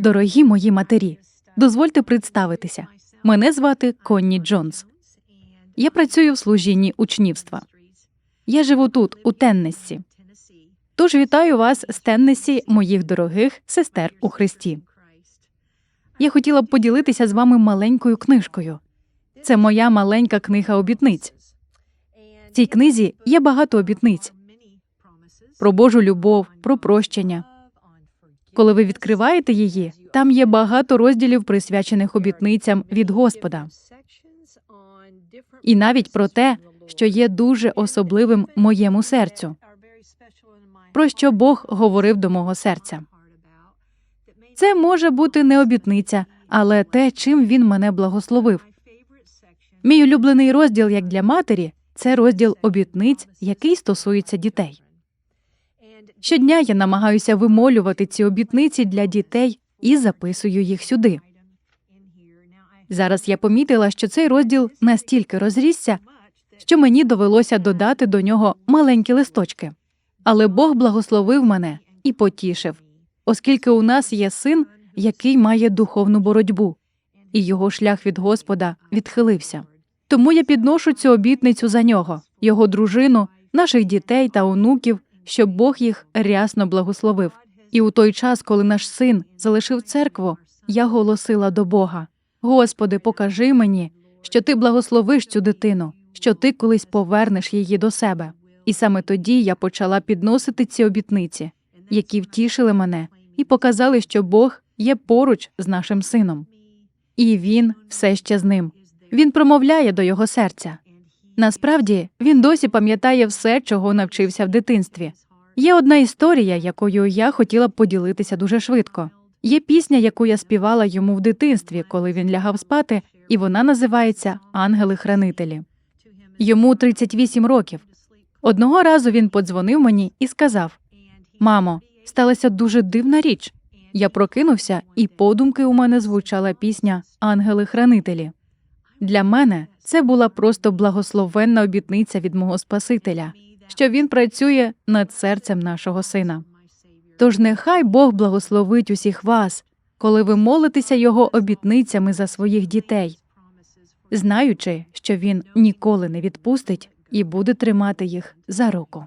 Дорогі мої матері, дозвольте представитися. Мене звати Конні Джонс. Я працюю в служінні учнівства. Я живу тут, у Теннессі. Тож вітаю вас з Теннессі, моїх дорогих сестер у Христі. Я хотіла б поділитися з вами маленькою книжкою. Це моя маленька книга обітниць. В цій книзі є багато обітниць про Божу любов, про прощення. Коли ви відкриваєте її, там є багато розділів, присвячених обітницям від Господа, і навіть про те, що є дуже особливим моєму серцю, про що Бог говорив до мого серця. Це може бути не обітниця, але те, чим він мене благословив. Мій улюблений розділ як для матері це розділ обітниць, який стосується дітей. Щодня я намагаюся вимолювати ці обітниці для дітей і записую їх сюди. Зараз я помітила, що цей розділ настільки розрісся, що мені довелося додати до нього маленькі листочки. Але Бог благословив мене і потішив, оскільки у нас є син, який має духовну боротьбу, і його шлях від Господа відхилився. Тому я підношу цю обітницю за нього, його дружину, наших дітей та онуків, щоб Бог їх рясно благословив. І у той час, коли наш син залишив церкву, я голосила до Бога: Господи, покажи мені, що ти благословиш цю дитину, що ти колись повернеш її до себе. І саме тоді я почала підносити ці обітниці, які втішили мене і показали, що Бог є поруч з нашим сином. І він все ще з ним. Він промовляє до його серця. Насправді він досі пам'ятає все, чого навчився в дитинстві. Є одна історія, якою я хотіла б поділитися дуже швидко. Є пісня, яку я співала йому в дитинстві, коли він лягав спати, і вона називається Ангели-хранителі. Йому 38 років. Одного разу він подзвонив мені і сказав: Мамо, сталася дуже дивна річ. Я прокинувся, і подумки у мене звучала пісня Ангели-хранителі. Для мене це була просто благословенна обітниця від мого Спасителя, що він працює над серцем нашого сина. Тож нехай Бог благословить усіх вас, коли ви молитеся його обітницями за своїх дітей, знаючи, що він ніколи не відпустить і буде тримати їх за руку.